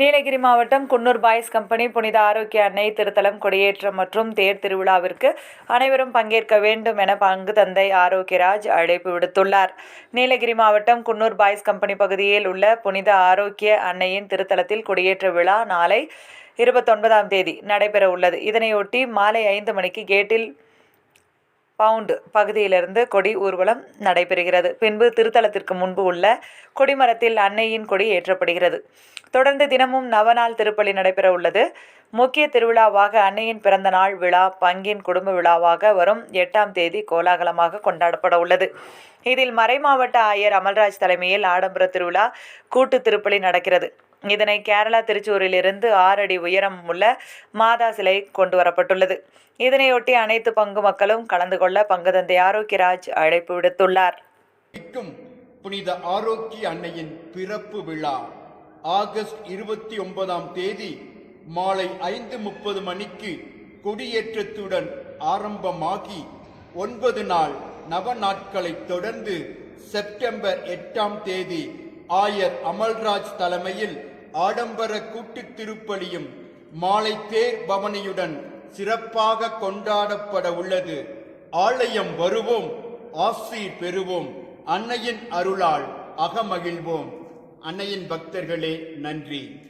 நீலகிரி மாவட்டம் Coonoor boys company புனித ஆரோக்கிய அன்னை திருத்தலம் கொடியேற்றம் மற்றும் தேர் திருவிழாவிற்கு அனைவரும் பங்கேற்க வேண்டும் என பங்கு தந்தை ஆரோக்கியராஜ் அழைப்பு விடுத்துள்ளார். நீலகிரி மாவட்டம் குன்னூர் பாய்ஸ் கம்பெனி பகுதியில் உள்ள புனித ஆரோக்கிய அன்னையின் திருத்தலத்தில் கொடியேற்ற விழா நாளை இருபத்தொன்பதாம் தேதி நடைபெற உள்ளது. இதனையொட்டி மாலை ஐந்து மணிக்கு கேட்டில் பவுண்ட் பகுதியிலிருந்து கொடி ஊர்வலம் நடைபெறுகிறது. பின்பு திருத்தலத்திற்கு முன்பு உள்ள கொடிமரத்தில் அன்னையின் கொடி ஏற்றப்படுகிறது. தொடர்ந்து தினமும் நவநாள் திருப்பலி நடைபெற உள்ளது. முக்கிய திருவிழாவாக அன்னையின் பிறந்த நாள் விழா பங்கின் குடும்ப விழாவாக வரும் எட்டாம் தேதி கோலாகலமாக கொண்டாடப்பட உள்ளது. இதில் மறைமாவட்ட ஆயர் அமல்ராஜ் தலைமையில் ஆடம்பர திருவிழா கூட்டு திருப்பலி நடக்கிறது. இதனை கேரளா திருச்சூரிலிருந்து ஆறு அடி உயரம் உள்ள மாதா சிலை கொண்டு வரப்பட்டுள்ளது. இதனையொட்டி அனைத்து பங்கு மக்களும் கலந்து கொள்ள பங்குதந்தை ஆரோக்கியராஜ் அழைப்பு விடுத்துள்ளார். மிக்கும் புனித ஆரோக்கிய அன்னையின் பிறப்பு விழா. ஆகஸ்ட் இருபத்தி ஒன்பதாம் தேதி மாலை ஐந்து முப்பது மணிக்கு கொடியேற்றத்துடன் ஆரம்பமாகி ஒன்பது நாள் நவ நாட்களை தொடர்ந்து செப்டம்பர் எட்டாம் தேதி ஆயர் அமல்ராஜ் தலைமையில் ஆடம்பர கூட்டுத் திருப்பலியும் மாலை தேர் பவனியுடன் சிறப்பாக கொண்டாடப்பட உள்ளது. ஆலயம் வருவோம் ஆசீர் பெறுவோம் அன்னையின் அருளால் அகமகிழ்வோம். அன்னையின் பக்தர்களே நன்றி.